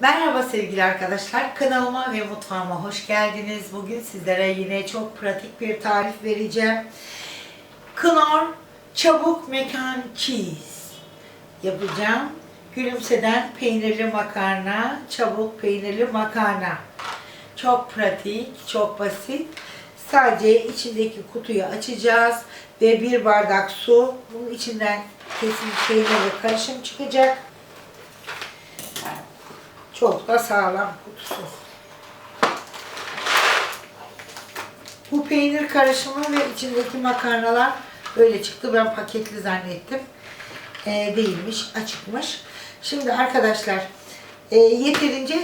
Merhaba sevgili arkadaşlar. Kanalıma ve mutfağıma hoş geldiniz. Bugün sizlere yine çok pratik bir tarif vereceğim. Knorr çabuk mekan cheese yapacağım. Gülümseden peynirli makarna, çabuk peynirli makarna. Çok pratik, çok basit. Sadece içindeki kutuyu açacağız ve bir bardak su. Bunun içinden kesin peynirli karışım çıkacak. Çok da sağlam kutusu. Bu peynir karışımı ve içindeki makarnalar böyle çıktı. Ben paketli zannettim. Ee, değilmiş, açıkmış. Şimdi arkadaşlar e, yeterince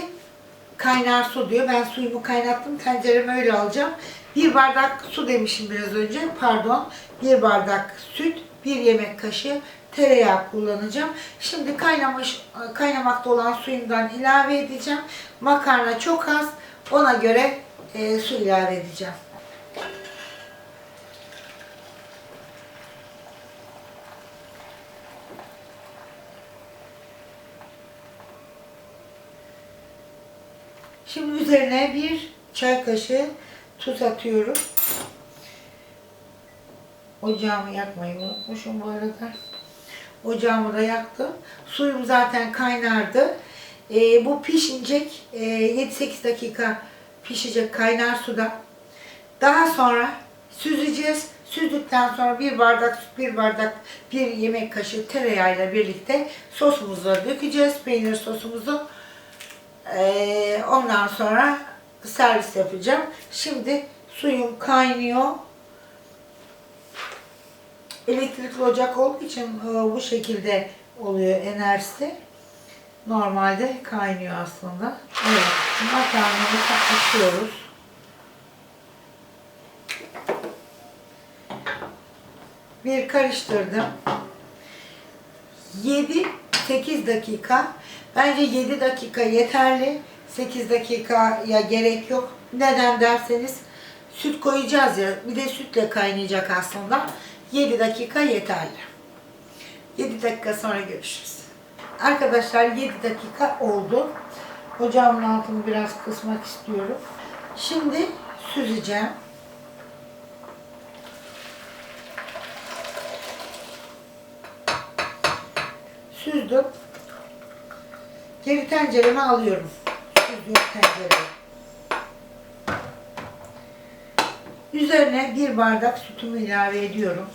kaynar su diyor. Ben suyumu kaynattım. Tencereme öyle alacağım. Bir bardak su demişim biraz önce. Pardon. Bir bardak süt, bir yemek kaşığı tereyağı kullanacağım. Şimdi kaynamış, kaynamakta olan suyumdan ilave edeceğim. Makarna çok az. Ona göre e, su ilave edeceğim. Şimdi üzerine bir çay kaşığı tuz atıyorum. Ocağımı yakmayı unutmuşum bu arada. Ocağımı da yaktım. Suyum zaten kaynardı. Ee, bu pişecek. Ee, 7-8 dakika pişecek kaynar suda. Daha sonra süzeceğiz. Süzdükten sonra bir bardak süt, bir bardak, bir yemek kaşığı tereyağıyla birlikte sosumuzu dökeceğiz. Peynir sosumuzu. Ee, ondan sonra servis yapacağım. Şimdi suyum kaynıyor. Elektrikli ocak olduğu için e, bu şekilde oluyor enerjisi. Normalde kaynıyor aslında. Evet, makarnamızı açıyoruz. Bir karıştırdım. 7-8 dakika. Bence 7 dakika yeterli. 8 dakikaya gerek yok. Neden derseniz süt koyacağız ya. Bir de sütle kaynayacak aslında. 7 dakika yeterli. 7 dakika sonra görüşürüz. Arkadaşlar 7 dakika oldu. Ocağımın altını biraz kısmak istiyorum. Şimdi süzeceğim. Süzdüm. Geri tencereme alıyorum. Süzdüğüm tencereyi. Üzerine bir bardak sütümü ilave ediyorum.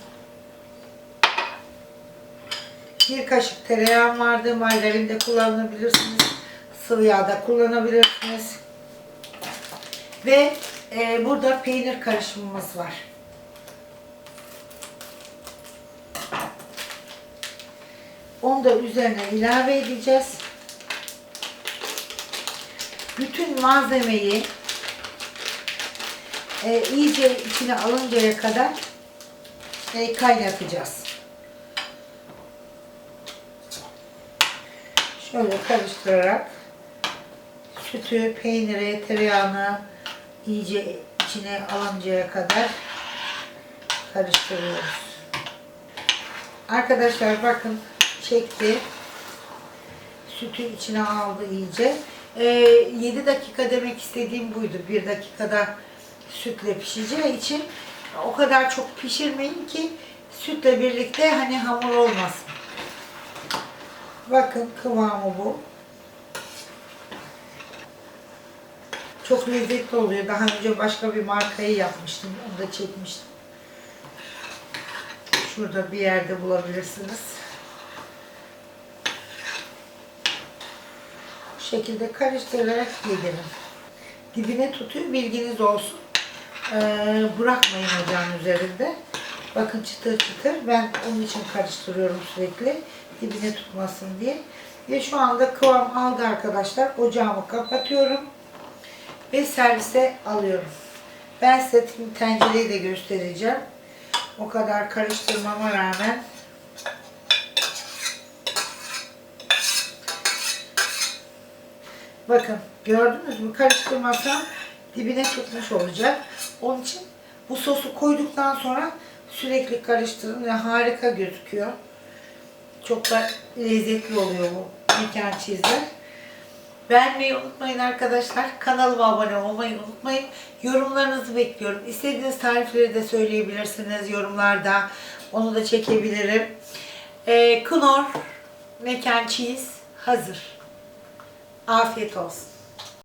Bir kaşık tereyağım vardı. Margarin de kullanabilirsiniz. Sıvı yağ da kullanabilirsiniz. Ve e, burada peynir karışımımız var. Onu da üzerine ilave edeceğiz. Bütün malzemeyi e, iyice içine alıncaya kadar e, kaynatacağız. Şöyle karıştırarak sütü, peyniri, tereyağını iyice içine alıncaya kadar karıştırıyoruz. Arkadaşlar bakın çekti. Sütü içine aldı iyice. Ee, 7 dakika demek istediğim buydu. 1 dakikada sütle pişeceği için o kadar çok pişirmeyin ki sütle birlikte hani hamur olmasın. Bakın kıvamı bu. Çok lezzetli oluyor. Daha önce başka bir markayı yapmıştım. Onu da çekmiştim. Şurada bir yerde bulabilirsiniz. Bu şekilde karıştırarak yedirin. Dibine tutuyor. Bilginiz olsun. Ee, bırakmayın ocağın üzerinde. Bakın çıtır çıtır. Ben onun için karıştırıyorum sürekli. Dibine tutmasın diye. Ve şu anda kıvam aldı arkadaşlar. Ocağımı kapatıyorum. Ve servise alıyorum. Ben size tencereyi de göstereceğim. O kadar karıştırmama rağmen Bakın gördünüz mü? Karıştırmasam dibine tutmuş olacak. Onun için bu sosu koyduktan sonra sürekli karıştırın ve harika gözüküyor. Çok da lezzetli oluyor bu mekan cheese'ler. Beğenmeyi unutmayın arkadaşlar. Kanalıma abone olmayı unutmayın. Yorumlarınızı bekliyorum. İstediğiniz tarifleri de söyleyebilirsiniz yorumlarda. Onu da çekebilirim. Ee, Knorr Mac and Cheese hazır. Afiyet olsun.